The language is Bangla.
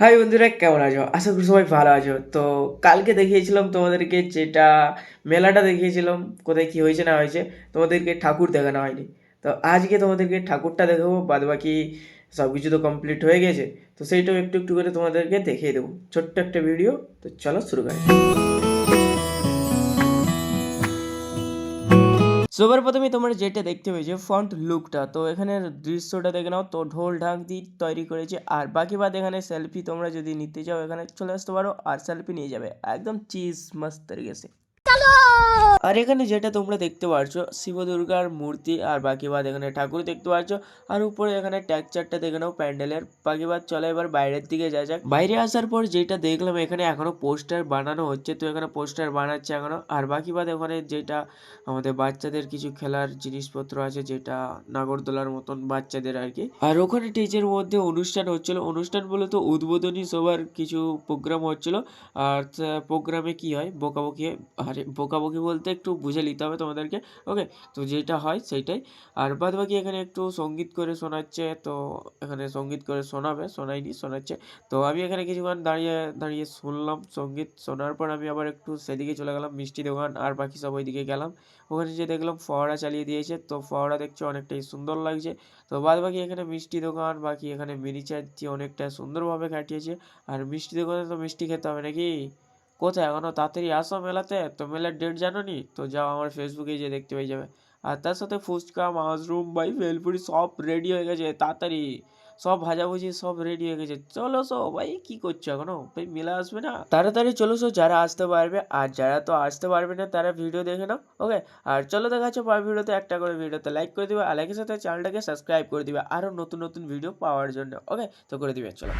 হাই বন্ধুরা, কেমন আছো? আশা করি সবাই ভালো আছো। তো কালকে দেখিয়েছিলাম তোমাদেরকে যেটা, মেলাটা দেখিয়েছিলাম, কোথায় কী হয়েছে না হয়েছে, তোমাদেরকে ঠাকুর দেখানো হয়নি। তো আজকে তোমাদেরকে ঠাকুরটা দেখাবো বাদ বাকি সব কিছু তো কমপ্লিট হয়ে গেছে। তো সেইটাও একটু একটু করে তোমাদেরকে দেখিয়ে দেবো। ছোট্ট একটা ভিডিও তো চলো শুরু করি। সবার প্রথমে তোমরা যেটা দেখতে পেয়েছ ফ্রন্ট লুকটা তো এখানের দৃশ্যটা দেখে নাও। তো ঢোল ঢাক দিয়ে তৈরি করেছে। আর বাকি বাদ এখানে সেলফি তোমরা যদি নিতে চাও, এখানে চলে আসতে পারো। আর সেলফি নিয়ে যাবে। একদম চিজ মস্ত তরিকে সে আর এখানে যেটা তোমরা দেখতে পারছ শিব দুর্গার মূর্তি আর বাকি বাদ এখানে ঠাকুর দেখতে পারছ। আর উপরে এখানে ট্যাকচারটা দেখে নাও, প্যান্ডেলের বাকি বাদ চলো এবার বাইরের দিকে যা যাক। বাইরে আসার পর যেটা দেখলাম, এখানে এখনও পোস্টার বানানো হচ্ছে। তো এখানে পোস্টার বানাচ্ছে এখনও। আর বাকি বাদ ওখানে যেটা আমাদের বাচ্চাদের কিছু খেলার জিনিসপত্র আছে, যেটা নাগরদোলার মতন বাচ্চাদের আর কি। আর ওখানে স্টেজের মধ্যে অনুষ্ঠান হচ্ছিল। অনুষ্ঠান বলে তো উদ্বোধনী সবার কিছু প্রোগ্রাম হচ্ছিল। আর প্রোগ্রামে কি হয়? বকাবকি হয়। আরে বকাবকি বলতে একটু বুঝে নিতে হবে তোমাদেরকে ওকে তো যেটা হয় সেইটাই। আর বাদ বাকি এখানে একটু সংগীত করে শোনাচ্ছে, তো এখানে সংগীত করে শোনাবে, শোনায়নি, শোনাচ্ছে। তো আমি এখানে কিছুক্ষণ দাঁড়িয়ে দাঁড়িয়ে শুনলাম সংগীত, শোনার পর আমি আবার একটু সেদিকে চলে গেলাম, মিষ্টি দোকান, আর বাকি সব ওইদিকে গেলাম। ওখানে যে দেখলাম ফোয়ারা চালিয়ে দিয়েছে, তো ফোয়ারা দেখছি অনেকটাই সুন্দর লাগছে। তো বাদ বাকি এখানে মিষ্টি দোকান, বাকি এখানে মিনি চার্জি অনেকটা সুন্দরভাবে কাটিয়েছে। আর মিষ্টি দোকানে তো মিষ্টি খেতে হবে নাকি? কোথায়? এখনও তাড়াতাড়ি আসো মেলাতে? তো মেলার ডেট জানো নি তো যাও আমার ফেসবুকে যে দেখতে পেয়ে যাবে। আর তার সাথে ফুচকা মাশরুম বাই ভেলপুরি সব রেডি হয়ে গেছে, তাড়াতাড়ি। সব ভাজাভুজি সব রেডি হয়ে গেছে। চলো সো, ভাই, কি করছ এখনও? ভাই, মেলা আসবে না? তাড়াতাড়ি চলো সো, যারা আসতে পারবে, আর যারা তো আসতে পারবে না, তারা ভিডিও দেখে নাও ওকে আর চলো দেখা যাচ্ছে পরের ভিডিওতে একটা করে ভিডিওতে লাইক করে দিবে, আর লাইকের সাথে চ্যানেলটাকে সাবস্ক্রাইব করে দিবে। আরও নতুন নতুন ভিডিও পাওয়ার জন্য ওকে তো করে দিবে, চলো।